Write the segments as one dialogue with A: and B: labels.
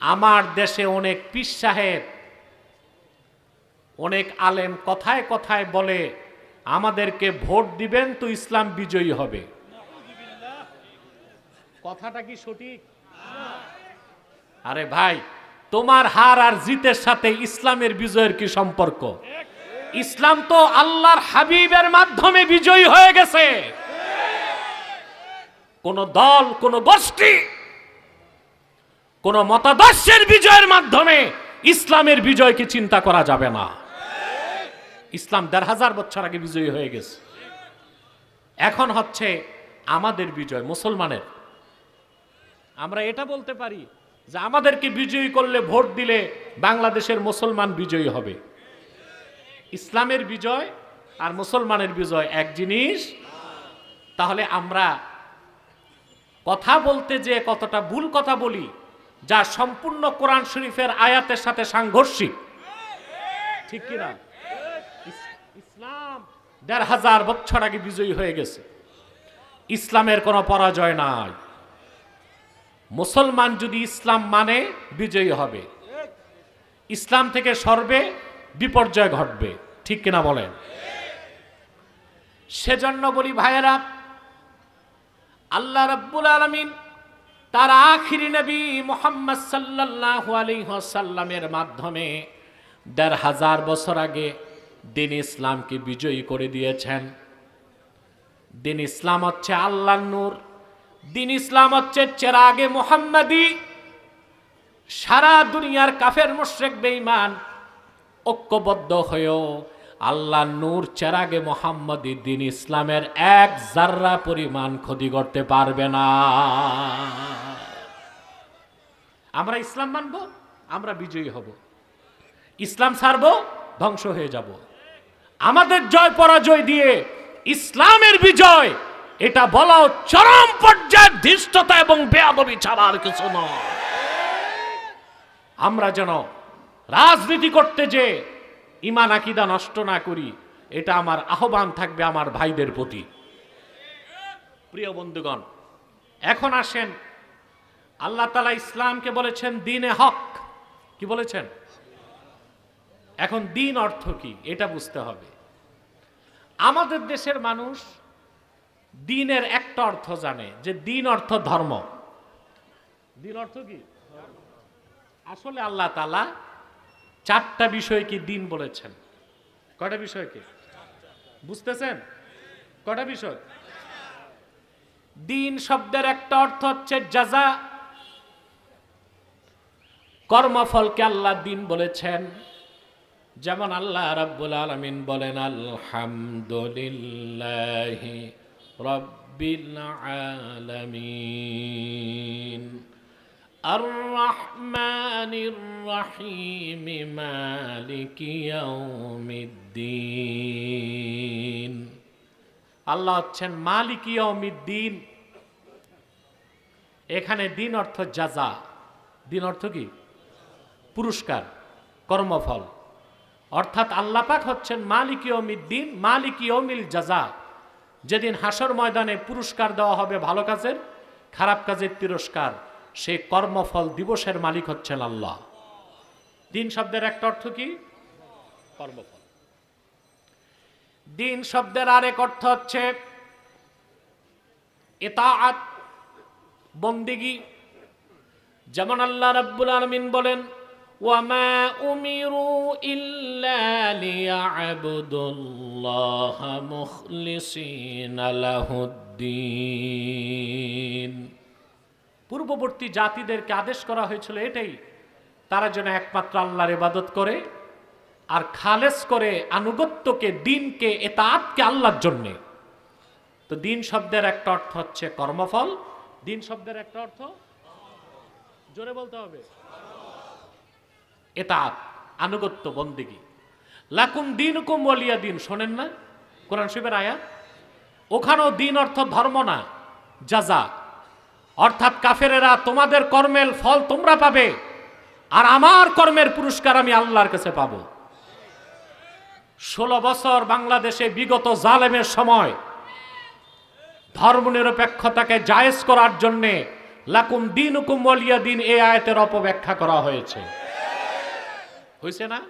A: আমার দেশে অনেক পীর সাহেব, অনেক আলেম কথায় কথায় বলে, আমাদেরকে ভোট দিবেন তো ইসলাম বিজয়ী হবে। কথাটা কি সঠিক? আরে ভাই, তোমার হার আর জিতের সাথে ইসলামের বিজয়ের কি সম্পর্ক? ইসলাম তো আল্লাহর হাবিবের মাধ্যমে বিজয়ী হয়ে গেছে। কোন দল, কোন গোষ্ঠী কোন মতাদর্শের বিজয়ের মাধ্যমে ইসলামের বিজয়কে চিন্তা করা যাবে না। ইসলাম দেড় হাজার বছর আগে বিজয়ী হয়ে গেছে। এখন হচ্ছে আমাদের বিজয়, মুসলমানের। আমরা এটা বলতে পারি যে আমাদেরকে বিজয়ী করলে ভোট দিলে বাংলাদেশের মুসলমান বিজয়ী হবে। ইসলামের বিজয় আর মুসলমানের বিজয় এক জিনিস। তাহলে আমরা কথা বলতে যে কতটা ভুল কথা বলি যা সম্পূর্ণ কোরআন শরীফের আয়াতের সাথে সাংঘর্ষিক। ঠিক কিনা? ইসলাম দেড় হাজার বছর আগে বিজয়ী হয়ে গেছে। ইসলামের কোনো পরাজয় নাই। মুসলমান যদি ইসলাম মানে বিজয়ী হবে। ইসলাম থেকে সর্বে, বিপর্যয় ঘটবে। ঠিক কিনা বলেন? সেজন্য বলি ভাইয়েরা, আল্লাহ রব্বুল আলামিন তার আখিরি নবী মোহাম্মদ সাল্লাল্লাহু আলাইহি ওয়াসাল্লামের মাধ্যমে দেড় হাজার বছর আগে দিন ইসলামকে বিজয়ী করে দিয়েছেন। দিন ইসলাম হচ্ছে আল্লাহ নূর, দিন ইসলাম হচ্ছে চেরাগে মোহাম্মদী। সারা দুনিয়ার কাফের মুশরিক বেঈমান ঐক্যবদ্ধ হয়েও আল্লাহ নূর চেরাগে মোহাম্মদী দিন ইসলামের এক জাররা পরিমাণ ক্ষতি করতে পারবে না। আমরা ইসলাম মানব, আমরা বিজয়ী হব। ইসলাম ছাড়ব, ধ্বংস হয়ে যাব। আমাদের জয় পরাজয় দিয়ে ইসলামের বিজয়, এটা বলাও চরম পর্যায়ের ধৃষ্টতা এবং বেয়াদবি ছাড়া আর কিছু নয়। আমরা যেন রাজনীতি করতে যে ইমান, আকিদা নষ্ট না করি, এটা আমার আহ্বান থাকবে আমার ভাইদের প্রতি। প্রিয় বন্ধুগণ, এখন আসেন, আল্লাহ তালা ইসলামকে বলেছেন দিনে হক। কি বলেছেন? এখন দিন অর্থ কি, এটা বুঝতে হবে। আমাদের দেশের মানুষ দিনের একটা অর্থ জানে, যে দিন অর্থ ধর্ম। দিন অর্থ কি? আসলে আল্লাহ তালা চারটা বিষয়কে দিন বলেছেন। কয়টা বিষয়কে? বুঝতেছেন? কটা বিষয়? দিন শব্দের একটা অর্থ হচ্ছে জাজা কর্মফলকে আল্লাহ দিন বলেছেন। যেমন আল্লাহ রাব্বুল আলামিন বলেন, আলহামদুলিল্লাহ রব্বিল আলামিন। الرحمن الرحيم مالك يوم الدين আল্লাহ হচ্ছেন মালিক ইয়াউমিদ্দিন এখানে দিন অর্থ জাজা দিন অর্থ কি পুরস্কার কর্মফল অর্থাৎ আল্লাহ পাক হচ্ছেন মালিক ইয়মিদ্দিন মালিক ইয়মিল জাজা যেদিন হাসর ময়দানে পুরস্কার দেওয়া হবে ভালো কাজের খারাপ কাজের তিরস্কার সেই কর্মফল দিবসের মালিক হচ্ছেন আল্লাহ। দিন শব্দের একটা অর্থ কি? কর্মফল। দিন শব্দের আরেক অর্থ হচ্ছে এতাআত বন্দিগি। যেমন আল্লাহ রাব্বুল আলামিন বলেন, ওয়ামা উমিরু লিয়াবুদুল্লাহ মুখলিসিনা লাহুদ্দিন। পূর্ববর্তী জাতিদেরকে আদেশ করা হয়েছিল এটাই। তারা যেন একমাত্র আল্লাহর ইবাদত করে আর খালেস করে আনুগত্যকে, দিনকে, এতাতকে আল্লাহর জন্যে। তো দিন শব্দের একটা অর্থ হচ্ছে কর্মফল। দিন শব্দের একটা অর্থ? জোরে বলতে হবে। এতাত, আনুগত্য, বন্দিগি। লাকুম দিন কুম বলিয়া দিন, শোনেন না? কোরআন শিবের আয়াত? ওখানেও দিন অর্থ ধর্ম না যাজা অর্থাৎ কাফেরেরা, তোমাদের কর্মের ফল তোমরা পাবে, আর আমার কর্মের পুরস্কার আমি আল্লাহর কাছে পাব। ষোলো বছর বাংলাদেশে বিগত জালেমের সময়, ধর্মনিরপেক্ষতাকে জায়েজ করার জন্যে লাকুম দিন হুকুম ওয়ালিয়া দিন এ আয়তের অপব্যাখ্যা করা হয়েছে। হয়েছে না?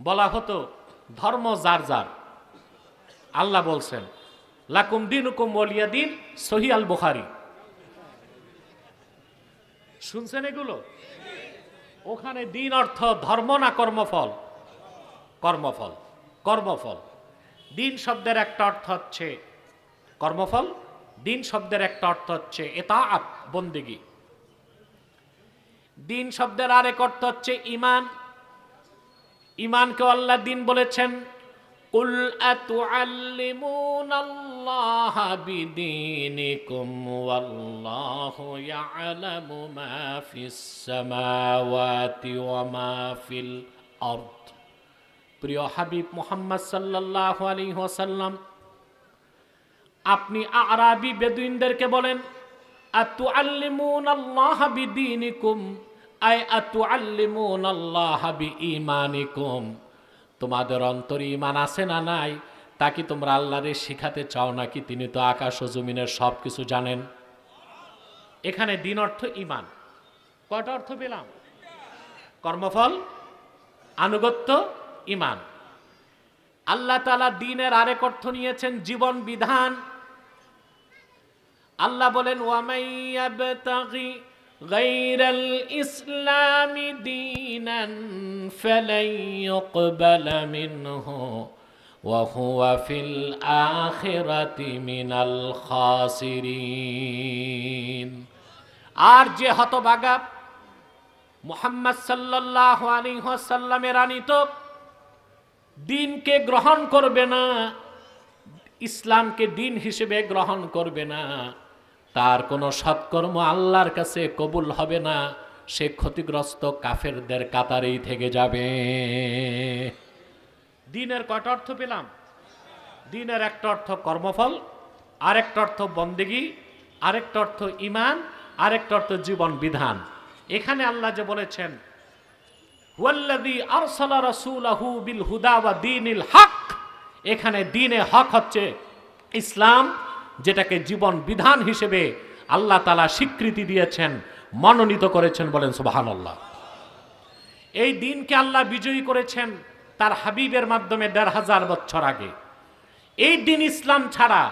A: বলা হতো, ধর্ম যার যার। আল্লাহ বলছেন, লাকুম দিন হুকুম ওয়ালিয়া দিন আল বুখারি। শুনছেন এগুলো? ওখানে দিন অর্থ, ধর্ম না কর্মফল? কর্মফল কর্মফল। দিন শব্দের একটা অর্থ হচ্ছে কর্মফল, দিন শব্দের একটা অর্থ হচ্ছে এতাআত, বন্দেগি। দিন শব্দের আরেক অর্থ হচ্ছে ইমান। ইমানকে আল্লাহ দিন বলেছেন قل أتعلمون الله بدينكم والله يعلم ما في السماوات وما في الأرض প্রিয় হাবিব মোহাম্মদ সাল্লাল্লাহু আলাইহি ওয়াসাল্লাম আপনি আরাবি বেদুইনদেরকে বলেন আতু আল্লিমুন আল্লাহ বিদিনিকুম আই আতু আল্লিমুন আল্লাহ বি ইমানিকুম তোমাদের অন্তরে ইমান আছে না নাই, তা কি তোমরা আল্লাহরে শিখাতে চাও নাকি? তিনি তো আকাশ ও জমিনের সব কিছু জানেন। এখানে দিন অর্থ ইমান কয়টা অর্থ পেলাম? কর্মফল, আনুগত্য ইমান আল্লাহ তালা দিনের আরেক অর্থ নিয়েছেন জীবন বিধান। আল্লাহ বলেন ওয়ামাইয়াবতাগি غير الإسلام دينا فلن يقبل منه وهو في الآخرة من الخاسرين আর যে হতভাগা মোহাম্মদ সাল্লাল্লাহু আলাইহি ওয়াসাল্লামের আনিত দিনকে গ্রহণ করবে না ইসলামকে দিন হিসেবে গ্রহণ করবে না তার কোনো সৎকর্ম আল্লাহর কাছে কবুল হবে না, সে ক্ষতিগ্রস্ত কাফেরদের কাতারেই থেকে যাবে। দিনের কয়টা অর্থ পেলাম? দিনের একটা অর্থ কর্মফল, আরেকটা অর্থ বন্দেগি, আরেকটা অর্থ ইমান আরেকটা অর্থ জীবন বিধান। এখানে আল্লাহ যে বলেছেন এখানে দিনে হক হচ্ছে ইসলাম যেটাকে জীবন বিধান হিসেবে আল্লাহ তালা স্বীকৃতি দিয়েছেন, মনোনীত করেছেন বলেন সুবহানাল্লাহ। এই দিনকে আল্লাহ বিজয়ী করেছেন তার হাবিবের মাধ্যমে দেড় হাজার বছর আগে। এই দিন ইসলাম ছাড়া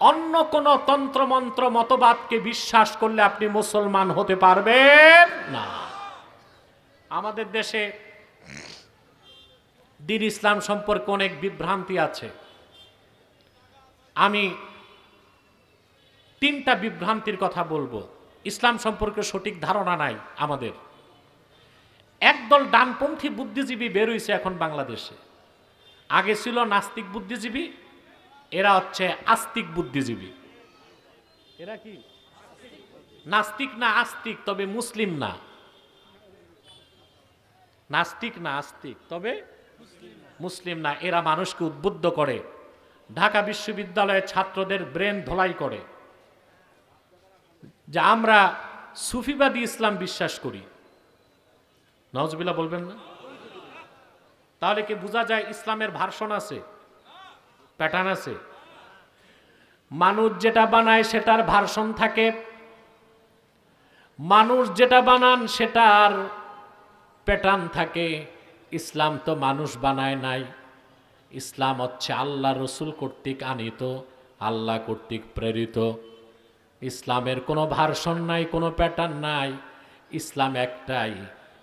A: অন্য কোন তন্ত্রমন্ত্র মতবাদকে বিশ্বাস করলে আপনি মুসলমান হতে পারবেন না। আমাদের দেশে দিন ইসলাম সম্পর্কে অনেক বিভ্রান্তি আছে। আমি তিনটা বিভ্রান্তির কথা বলব। ইসলাম সম্পর্কে সঠিক ধারণা নাই আমাদের। একদল ডানপন্থী বুদ্ধিজীবী বেরোইছে এখন বাংলাদেশে। আগে ছিল নাস্তিক বুদ্ধিজীবী, এরা হচ্ছে আস্তিক বুদ্ধিজীবী। এরা কি? নাস্তিক না আস্তিক, তবে মুসলিম না। নাস্তিক না আস্তিক, তবে মুসলিম না। এরা মানুষকে উদ্বুদ্ধ করে। ঢাকা বিশ্ববিদ্যালয়ের ছাত্রদের ব্রেন ধোলাই করে। যে আমরা সুফিবাদী ইসলাম বিশ্বাস করি। নজবিল্লা বলবেন না? তাহলে কি বোঝা যায় ইসলামের ভার্সন আছে? প্যাটার্ন আছে? মানুষ যেটা বানায় সেটার ভার্সন থাকে। মানুষ যেটা বানান সেটার প্যাটার্ন থাকে। ইসলাম তো মানুষ বানায় নাই। ইসলাম হচ্ছে আল্লাহ রসুল কর্তৃক আনিত, আল্লাহ কর্তৃক প্রেরিত। ইসলামের কোনো ভার্সন নাই, কোনো প্যাটার্ন নাই। ইসলাম একটাই,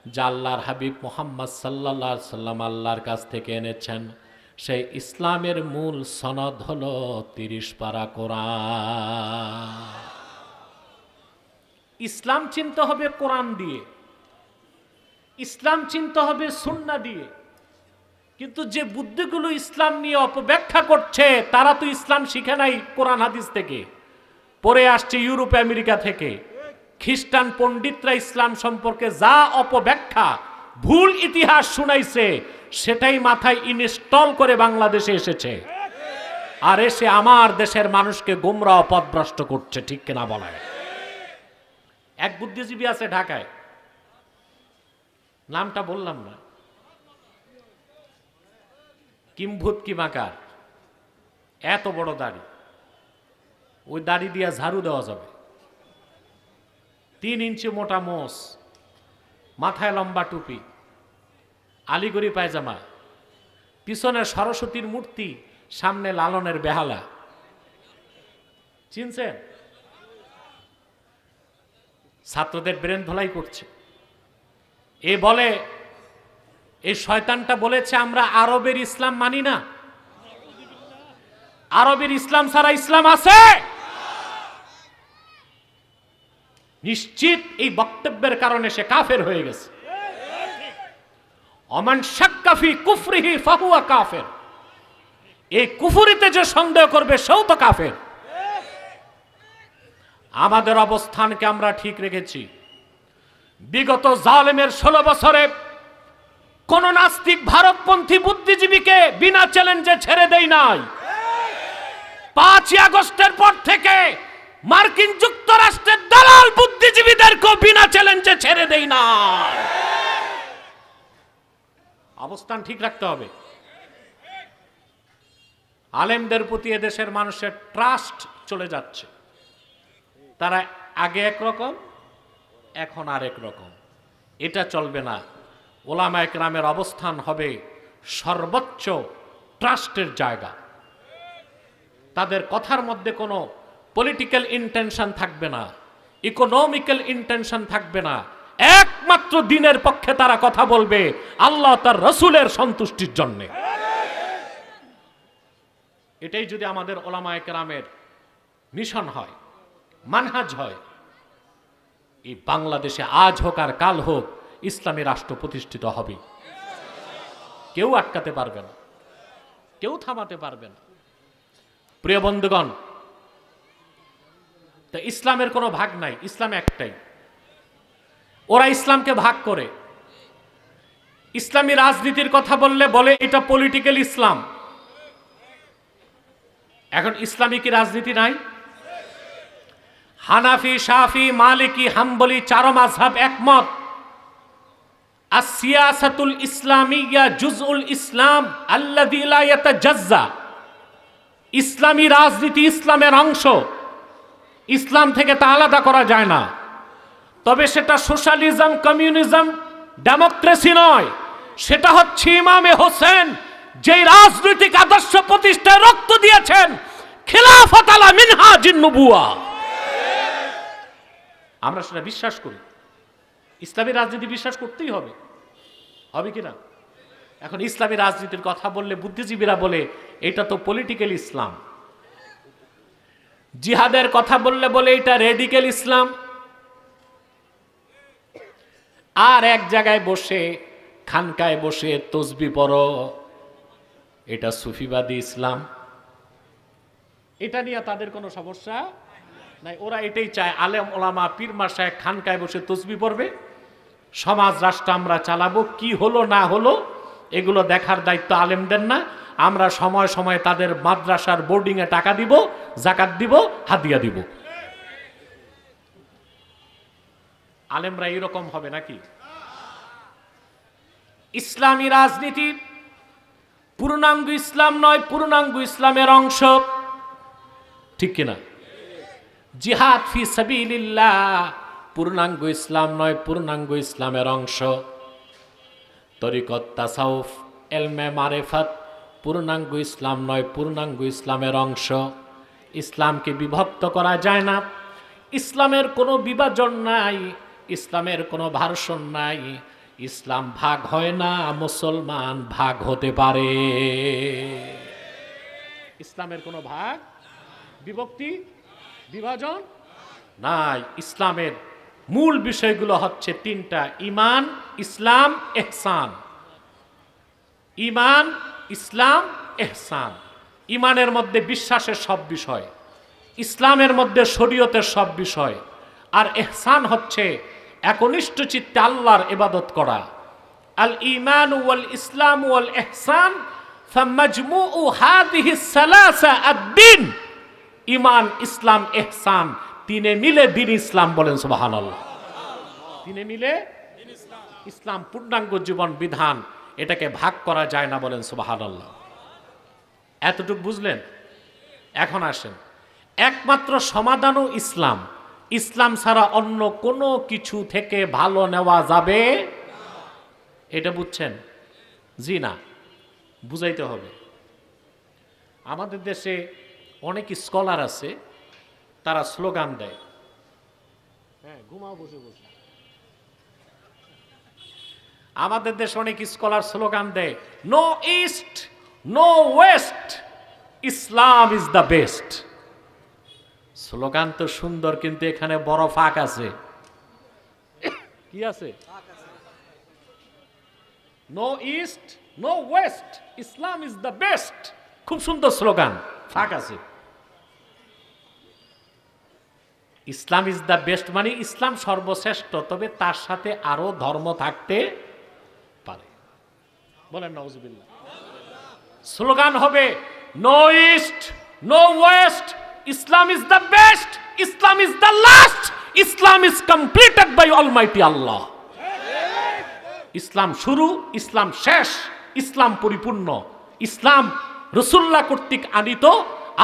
A: যা আল্লাহর হাবিব মোহাম্মদ সাল্লা সাল্লাম আল্লাহর কাছ থেকে এনেছেন। সেই ইসলামের মূল সনদ হল তিরিশ পারা কোরআন। ইসলাম চিনতে হবে কোরআন দিয়ে। ইসলাম চিনতে হবে সুন্না দিয়ে। কিন্তু যে বুদ্ধিগুলো ইসলাম নিয়ে অপব্যাখ্যা করছে, তারা তো ইসলাম শিখে নাই কোরআন হাদিস থেকে। পরে আসছে ইউরোপ, আমেরিকা থেকে। খ্রিস্টান পণ্ডিতরা ইসলাম সম্পর্কে যা অপব্যাখ্যা, ভুল ইতিহাস শুনাইছে, সেটাই মাথায় ইনস্টল করে বাংলাদেশে এসেছে। আর এসে আমার দেশের মানুষকে গোমরা পথভ্রষ্ট করছে, ঠিক কিনা বলায়। এক বুদ্ধিজীবী আছে ঢাকায়। নামটা বললাম না। কিম্ভূত কিমাকার এত বড় দাড়ি। ওই দাড়ি দিয়া ঝাড়ু দেওয়া যাবে। তিন ইঞ্চি মোটা মোষ, মাথায় লম্বা টুপি, আলিগড়ি পায়জামা পিছনে সরস্বতীর মূর্তি, সামনে লালনের বেহালা। চিনছেন? ছাত্রদের ব্রেন ধোলাই করছে। এ বলে এই শয়তানটা বলেছে, আমরা আরবের ইসলাম মানি না। আরবের ইসলাম ছাড়া ইসলাম আছে? নিশ্চিত এই বক্তব্যের কারণে সে কাফের হয়ে গেছে। অমান শাক্কাফি কুফরিহি ফাহুয়া কাফের। এই কুফরিতে যে সন্দেহ করবে, সেও তো কাফের। আমাদের অবস্থানকে আমরা ঠিক রেখেছি। বিগত জালেমের ষোলো বছরে কোন নাস্তিক ভারতপন্থী বুদ্ধিজীবীকে বিনা চ্যালেঞ্জে ছেড়ে দেই নাই। পাঁচই আগস্টের পর থেকে মার্কিন যুক্তরাষ্ট্রের দালাল বুদ্ধিজীবীদেরকেও বিনা চ্যালেঞ্জে ছেড়ে দেই না। অবস্থান ঠিক রাখতে হবে। আলেমদের প্রতি এদেশের মানুষের ট্রাস্ট চলে যাচ্ছে। তারা আগে একরকম এখন আরেক রকম। এটা চলবে না। ওলামা একরামের অবস্থান হবে সর্বোচ্চ ট্রাস্টের জায়গা। তাদের কথার মধ্যে কোনো পলিটিক্যাল ইন্টেনশন থাকবে না ইকোনমিক্যাল ইন্টেনশন থাকবে না। একমাত্র দিনের পক্ষে তারা কথা বলবে, আল্লাহ তার রসুলের সন্তুষ্টির জন্যে। এটাই যদি আমাদের ওলামা একরামের মিশন হয়, মানহাজ হয়, এই বাংলাদেশে আজ হোক আর কাল হোক ইসলামী রাষ্ট্র প্রতিষ্ঠিত হবে। কেউ আটকাতে পারবে না, কেউ থামাতে পারবে না। প্রিয় বন্ধুগণ তা ইসলামের কোনো ভাগ নাই, ইসলাম একটাই। ওরা ইসলামকে ভাগ করে। ইসলামী রাজনীতির কথা বললে বলে এটা পলিটিক্যাল ইসলাম। এখন ইসলামী কি রাজনীতি নাই? হানাফি, শাফি, মালিকি, হাম্বলি চারো মাঝহাব একমত। আসিয়াসাতুল ইসলামিয়া জুজউল ইসলাম ইয়াতাজাজ্জা। ইসলামী রাজনীতি ইসলামের অংশ। ইসলাম থেকে তা আলাদা করা যায় না। তবে সেটা সোশ্যালিজম, কমিউনিজম, ডেমোক্রেসি নয়। সেটা হচ্ছে ইমামে হোসেন যেই রাজনৈতিক আদর্শ প্রতিষ্ঠায় রক্ত দিয়েছেন, খেলাফত আলা আমরা সেটা বিশ্বাস করি। ইসলামী রাজনীতি বিশ্বাস করতেই হবে। হবে কি না? এখন ইসলামী রাজনীতির কথা বললে বুদ্ধিজীবীরা বলে, এটা তো পলিটিক্যাল ইসলাম জিহাদের কথা বললে বলে এটা রেডিক্যাল ইসলাম। আর এক জায়গায় বসে, খানকায় বসে তসবি পড়ো, এটা সুফিবাদী ইসলাম। এটা নিয়ে তাদের কোনো সমস্যা নাই। ওরা এটাই চায়, আলেম, ওলামা, পীর মাসায় খানকায় বসে তসবি পড়বে। সমাজ, রাষ্ট্র আমরা চালাবো, কি হলো না হলো এগুলো দেখার দায়িত্ব আলেমদের না। আমরা সময় সময় তাদের মাদ্রাসার বোর্ডিংয়ে টাকা দিব, জাকাত দিব, হাদিয়া দিব। আলেমরা এরকম হবে নাকি? ইসলামী রাজনীতি পূর্ণাঙ্গ ইসলাম নয়, পূর্ণাঙ্গ ইসলামের অংশ। ঠিক কিনা? জিহাদ ফি সাবিলিল্লাহ, পূর্ণাঙ্গ ইসলাম নয়, পূর্ণাঙ্গ ইসলামের অংশ। তরিকত তাসাউফ এলমে মারেফাত, পূর্ণাঙ্গ ইসলাম নয়, পূর্ণাঙ্গ ইসলামের অংশ। ইসলামকে বিভক্ত করা যায় না। ইসলামের কোনো বিভাজন নাই, ইসলামের কোনো ভার্সন নাই। ইসলাম ভাগ হয় না, মুসলমান ভাগ হতে পারে। ইসলামের কোনো ভাগ, বিভক্তি, বিভাজন নাই। ইসলামের মূল বিষয়গুলো হচ্ছে তিনটা ইমান ইসলাম, এহসান। ইমান ইসলাম, এহসান। ইমানের মধ্যে বিশ্বাসের সব বিষয়, ইসলামের মধ্যে শরীয়তের সব বিষয়, আর এহসান হচ্ছে একনিষ্ঠ চিত্তে আল্লাহর এবাদত করা। আল ইমান ওয়াল ইসলাম ওয়াল এহসান ইমান ইসলাম, এহসান তিনে মিলে দিন ইসলাম বলেন সুবাহান আল্লাহ তিনে মিলে ইসলাম। পূর্ণাঙ্গ জীবন বিধান এটাকে ভাগ করা যায় না বলেন সুবাহান আল্লাহ এতটুকু বুঝলেন? এখন আসেন। একমাত্র সমাধানও ইসলাম। ইসলাম ছাড়া অন্য কোনো কিছু থেকে ভালো নেওয়া যাবে এটা বুঝছেন? জি না বুঝাইতে হবে। আমাদের দেশে অনেক স্কলার আছে তারা স্লোগান দেয়। হ্যাঁ ঘুমাও বসে বসে। আমাদের দেশে অনেক স্কলার স্লোগান দেয় no east no west Islam is the best slogan তো সুন্দর কিন্তু এখানে বড় ফাঁক আছে। কি আছে? No east no west Islam is the best খুব সুন্দর স্লোগান ফাঁক আছে। ইসলাম ইজ দ্য বেস্ট মানে ইসলাম সর্বশ্রেষ্ঠ, তবে তার সাথে আরও ধর্ম থাকতে পারে। বলেন নজবিল্লা স্লোগান হবে no east no west Islam is the best Islam is the last Islam is completed by almighty Allah Islam শুরু, ইসলাম শেষ, ইসলাম পরিপূর্ণ। ইসলাম রসুল্লাহ কর্তৃক আনিত,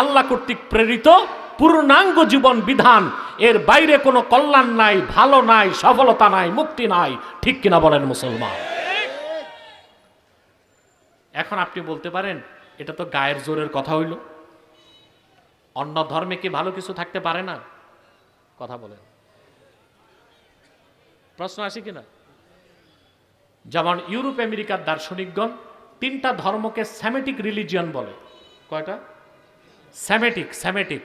A: আল্লাহ কর্তৃক প্রেরিত পূর্ণাঙ্গ জীবন বিধান। এর বাইরে কোনো কল্যাণ নাই, ভালো নাই, সফলতা নাই, মুক্তি নাই। ঠিক কিনা বলেন মুসলমান? এখন আপনি বলতে পারেন, এটা তো গায়ের জোরের কথা হইল। অন্য ধর্মে কি ভালো কিছু থাকতে পারে না? কথা বলেন। প্রশ্ন আসে কিনা? যেমন ইউরোপ, আমেরিকার দার্শনিকগণ তিনটা ধর্মকে স্যামেটিক রিলিজিয়ন বলে। কয়টা? স্যামেটিক স্যামেটিক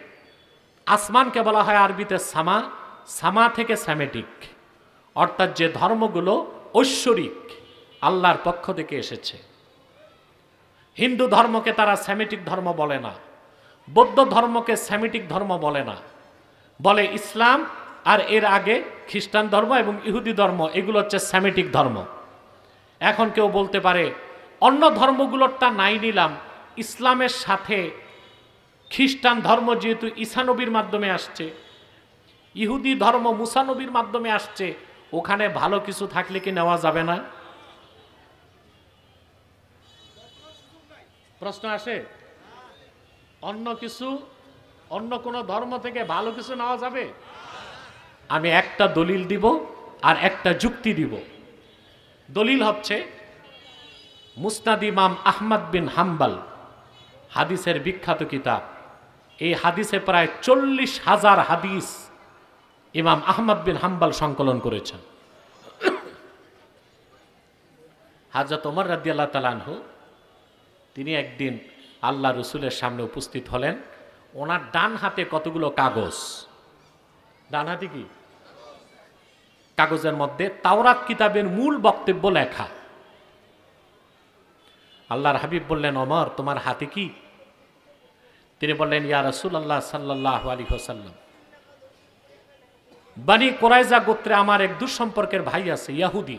A: আসমানকে বলা হয় আরবিতে সামা সামা থেকে স্যামেটিক। অর্থাৎ যে ধর্মগুলো ঐশ্বরিক, আল্লাহর পক্ষ থেকে এসেছে। হিন্দু ধর্মকে তারা স্যামেটিক ধর্ম বলে না। বৌদ্ধ ধর্মকে স্যামেটিক ধর্ম বলে না। বলে ইসলাম আর এর আগে খ্রিস্টান ধর্ম এবং ইহুদি ধর্ম, এগুলো হচ্ছে স্যামেটিক ধর্ম। এখন কেউ বলতে পারে, অন্য ধর্মগুলোরটা নাই নিলাম, ইসলামের সাথে খ্রিস্টান ধর্ম যেহেতু ঈসানবীর মাধ্যমে আসছে, ইহুদি ধর্ম মুসানবীর মাধ্যমে আসছে, ওখানে ভালো কিছু থাকলে কি নেওয়া যাবে না? প্রশ্ন আসে, অন্য কিছু, অন্য কোনো ধর্ম থেকে ভালো কিছু নেওয়া যাবে? আমি একটা দলিল দিব আর একটা যুক্তি দিব। দলিল হচ্ছে মুস্তাদ ইমাম আহমদ বিন হাম্বাল, হাদিসের বিখ্যাত কিতাব। এই হাদিসে প্রায় চল্লিশ হাজার হাদিস ইমাম আহমদ বিন হাম্বাল সংকলন করেছেন। হাজরত ওমর রাদি আল্লাহ তালানহু তিনি একদিন আল্লাহ রসুলের সামনে উপস্থিত হলেন। ওনার ডান হাতে কতগুলো কাগজ? ডান হাতে কি? কাগজের মধ্যে তাওরাত কিতাবের মূল বক্তব্য লেখা। আল্লাহর হাবিব বললেন অমর তোমার হাতে কি তিনি বললেন, ইয়া রসুল আল্লাহ সাল্লাহ আলী হোসাল্লাম বানি কোরাইজা গোত্রে আমার এক দুঃসম্পর্কের ভাই আছে, ইয়াহুদি।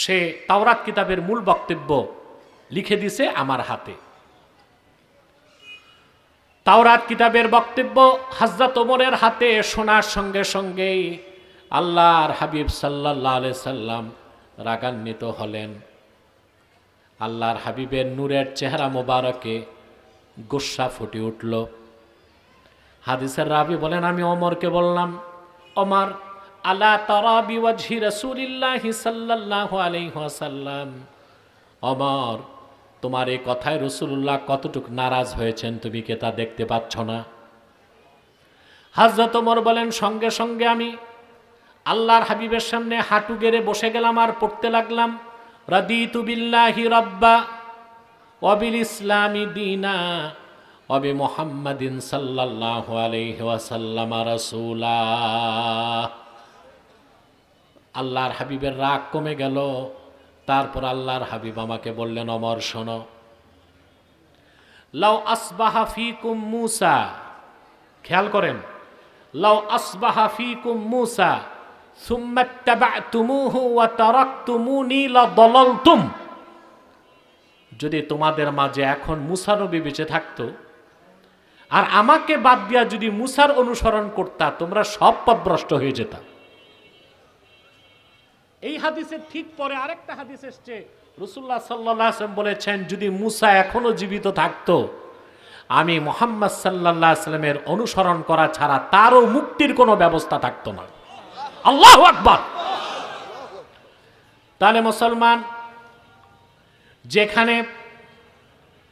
A: সে তাওরাত কিতাবের মূল বক্তব্য লিখে দিছে আমার হাতে। তাওরাত কিতাবের বক্তব্য হাজরত ওমরের হাতে শোনার সঙ্গে সঙ্গেই আল্লাহর হাবিব সাল্লাহ সাল্লাম রাগান্বিত হলেন। আল্লাহর হাবিবের নূরের চেহারা মোবারকে গোসা ফুটে উঠল। হাদিসের রাবি বলেন, আমি অমরকে বললাম, অমর, আলা তরাবি ওয়াজহি রাসূলিল্লাহি সাল্লাল্লাহু আলাইহি ওয়াসাল্লাম। অমর, তোমার এই কথায় রসুল্লাহ কতটুক নারাজ হয়েছেন তুমি কে তা দেখতে পাচ্ছ না? হাজরত ওমর বলেন, সঙ্গে সঙ্গে আমি আল্লাহর হাবিবের সামনে হাঁটু গেড়ে বসে গেলাম আর পড়তে লাগলাম। রাদিতু বিল্লাহি রব্বা। অবিল ইসলামী দিনা অবি মোহাম্মদিন সাল্লাহ আলহ্লাম রসুলা। আল্লাহর হাবিবের রাগ কমে গেল, তারপর আল্লাহর হাবিব আমাকে বললেন, অমর শোনো। লাউ আসবাহা ফিকুম মুসা। খেয়াল করেন, লাউ আসবাহা ফিকুম মুসা সুম্মাত্তাবাতুমুহু ওয়া তারাকতুমুনি লাদালালতুম যদি তোমাদের মাঝে এখন মুসা নবী বেঁচে থাকতো, আর আমাকে বাদ দিয়া যদি মুসার অনুসরণ করতা, তোমরা সব পথভ্রষ্ট হয়ে যেতা। এই হাদিসের ঠিক পরে আরেকটা হাদিস এসছে। রসুল্লাহ সাল্লাম বলেছেন, যদি মুসা এখনও জীবিত থাকতো, আমি মোহাম্মদ সাল্লাহ সাল্লামের অনুসরণ করা ছাড়া তারও মুক্তির কোনো ব্যবস্থা থাকতো না। আল্লাহ তাহলে মুসলমান যেখানে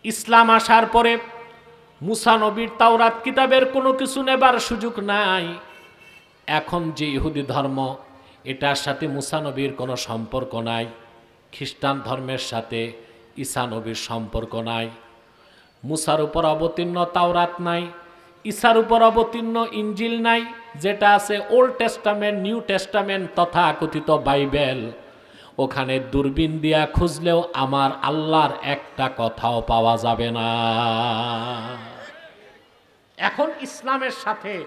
A: ইসলাম আসার পরে মুসা নবীর তাওরাত কিতাবের কোনো কিছু নেবার সুযোগ নাই। এখন যে ইহুদি ধর্ম, এটার সাথে মুসা নবীর কোনো সম্পর্ক নাই। খ্রিস্টান ধর্মের সাথে ঈসা নবীর সম্পর্ক নাই। মুসার উপর অবতীর্ণ তাওরাত নাই। ঈশার উপর অবতীর্ণ ইঞ্জিল নাই, যেটা আছে ওল্ড টেস্টামেন্ট নিউ টেস্টামেন্ট তথা কথিত বাইবেল। ওখানে দূরবীন দিয়া খুঁজলেও আমার আল্লাহর একটা কথাও পাওয়া যাবে না। এখন ইসলামের সাথে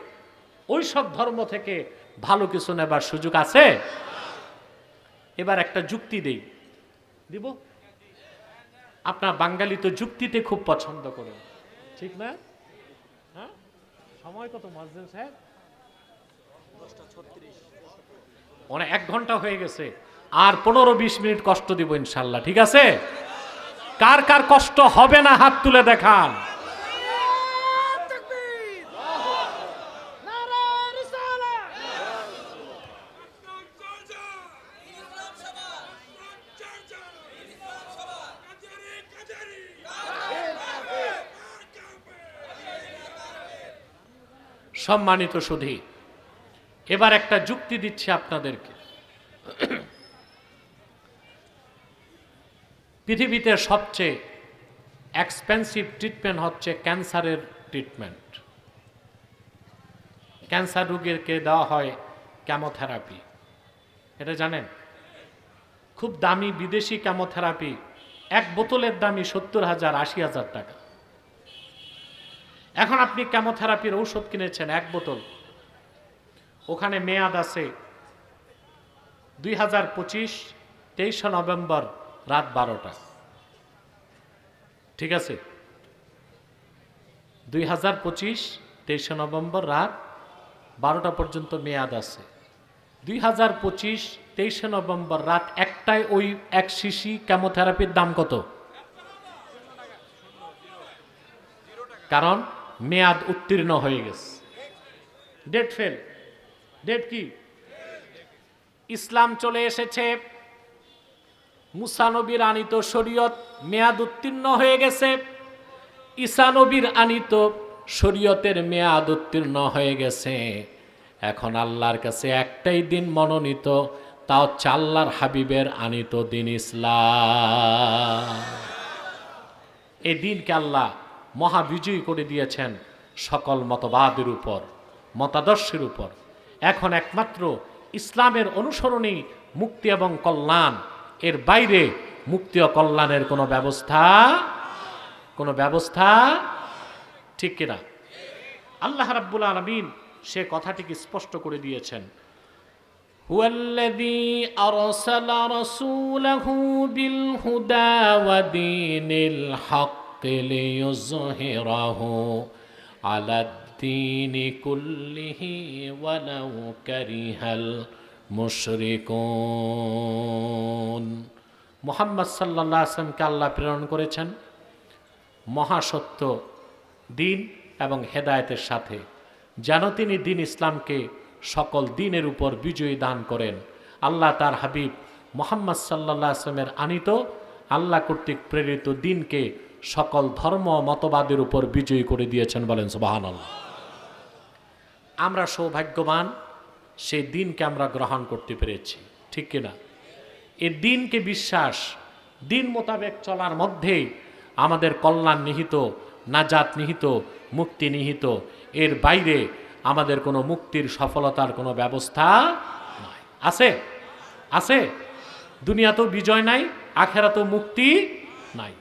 A: ওই সব ধর্ম থেকে ভালো কিছু নেবার সুযোগ আছে? এবার একটা যুক্তি দেই। দিব? আপনার বাঙালি তো যুক্তিতে খুব পছন্দ করে। ঠিক না? হ্যাঁ? সময় কত মাজদিন সাহেব? অনেক, এক ঘণ্টা হয়ে গেছে। আর পনেরো বিশ মিনিট কষ্ট দিব ইনশাল্লাহ, ঠিক আছে? কার কার কষ্ট হবে না হাত তুলে দেখান। সম্মানিত সুধী, এবার একটা যুক্তি দিচ্ছি আপনাদেরকে। পৃথিবীতে সবচেয়ে এক্সপেন্সিভ ট্রিটমেন্ট হচ্ছে ক্যান্সারের ট্রিটমেন্ট ক্যান্সার রোগীরকে দেওয়া হয় ক্যামোথেরাপি এটা জানেন? খুব দামি বিদেশি ক্যামোথেরাপি এক বোতলের দামি সত্তর হাজার, আশি হাজার টাকা। এখন আপনি ক্যামোথেরাপির ঔষধ কিনেছেন এক বোতল। ওখানে মেয়াদ আছে দুই হাজার পঁচিশ, তেইশে নভেম্বর রাত বারোটা। ঠিক আছে? দুই হাজার পঁচিশ, তেইশে নভেম্বর রাত বারোটা পর্যন্ত মেয়াদ আছে। দুই হাজার পঁচিশ, তেইশে নভেম্বর রাত একটায় ওই এক শিশি কেমোথেরাপির দাম কত? কারণ মেয়াদ উত্তীর্ণ হয়ে গেছে। ডেট ফেল ডেট কি? ইসলাম চলে এসেছে। মুসানবীর আনিত শরীয়ত মেয়াদ উত্তীর্ণ হয়ে গেছে। ঈসানবীর আনিত শরীয়তের মেয়াদ উত্তীর্ণ হয়ে গেছে। এখন আল্লাহর কাছে একটাই দিন মনোনীত তাও হচ্ছে আল্লাহর হাবিবের আনিত দিন ইসলাম। এই দিনকে আল্লাহ মহাবিজয়ী করে দিয়েছেন সকল মতবাদের উপর, মতাদর্শের উপর। এখন একমাত্র ইসলামের অনুসরণেই মুক্তি এবং কল্যাণ এর বাইরে মুক্তি ও কল্যাণের কোনো ব্যবস্থা কোনো ব্যবস্থা ঠিক কিনা আল্লাহ রাব্বুল আলমিন সে কথাটিকে স্পষ্ট করে দিয়েছেন هو الذي أرسل رسوله بالهدى ودين الحق ليظهره على الدين كله ولو كره মুশরিকুন। মোহাম্মদ সাল্লা আসলামকে আল্লাহ প্রেরণ করেছেন। মহাসত্য দিন এবং হেদায়তের সাথে। যেন তিনি দিন ইসলামকে সকল দিনের উপর বিজয়ী দান করেন। আল্লাহ তার হাবিব মোহাম্মদ সাল্লা আসলামের আনিত আল্লাহ কর্তৃক প্রেরিত দিনকে সকল ধর্ম মতবাদের উপর বিজয়ী করে দিয়েছেন বলেন সোবাহান আমরা সৌভাগ্যবান সেই দিনকে আমরা গ্রহণ করতে পেরেছি, ঠিক কিনা? এ দিনকে বিশ্বাস, দিন মোতাবেক চলার মধ্যেই আমাদের কল্যাণ নিহিত, নাজাত নিহিত, মুক্তি নিহিত। এর বাইরে আমাদের কোনো মুক্তির সফলতার কোনো ব্যবস্থা নাই। আছে? আছে? দুনিয়াতেও বিজয় নাই, আখেরাতেও মুক্তি নাই।